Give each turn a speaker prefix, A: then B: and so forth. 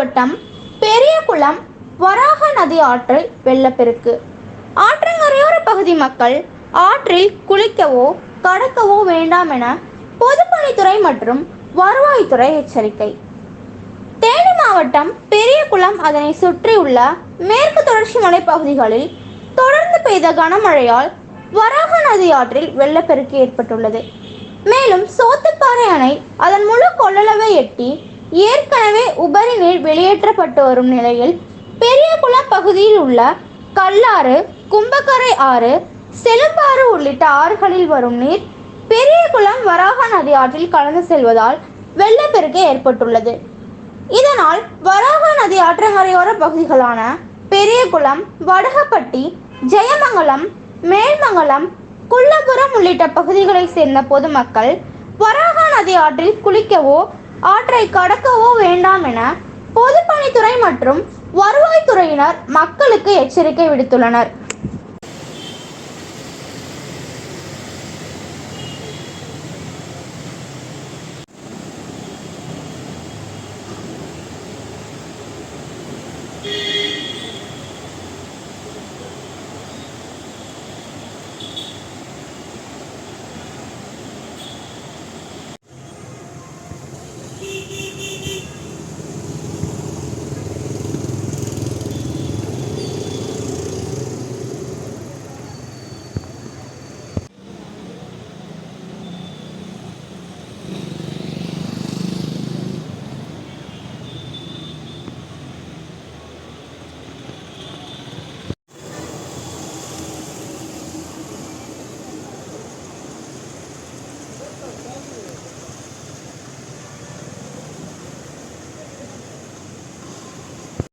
A: மாவட்டம் பெரியகுளம் வராக நதி ஆற்றில் வெள்ளப்பெருக்கு. ஆற்றங்கரையோர பகுதி மக்கள் ஆற்றில் குளிக்கவோ கடக்கவோ வேண்டாம் என பொதுப்பணித்துறை மற்றும் வருவாய்த்துறை எச்சரிக்கை. தேனி மாவட்டம் பெரியகுளம் அதனை சுற்றியுள்ள மேற்கு தொடர்ச்சி மலைப்பகுதிகளில் தொடர்ந்து பெய்த கனமழையால் வராக நதி ஆற்றில் வெள்ளப்பெருக்கு ஏற்பட்டுள்ளது. மேலும் சோத்துப்பாறை அணை அதன் முழு கொள்ளளவை எட்டி ஏற்கனவே உபரி நீர் வெளியேற்றப்பட்டு வரும் நிலையில் பெரியகுளம் பகுதியில் உள்ள கல்லாறு கும்பக்கரை ஆறு செலும்பாறு உள்ளிட்ட ஆறுகளில் வரும் நீர் பெரியகுளம் வராக நதி ஆற்றில் கலந்து செல்வதால் வெள்ளப்பெருக்கு ஏற்பட்டுள்ளது. இதனால் வராக நதி ஆற்றங்கரையோர பகுதிகளான பெரியகுளம் வடகப்பட்டி ஜெயமங்கலம் மேல்மங்கலம் குள்ளபுரம் உள்ளிட்ட பகுதிகளைச் சேர்ந்த பொதுமக்கள் வராக நதி ஆற்றில் குளிக்கவோ ஆற்றை கடக்கவோ வேண்டாம் என பொதுப்பணித்துறை மற்றும் வருவாய்த்துறையினர் மக்களுக்கு எச்சரிக்கை விடுத்துள்ளனர்.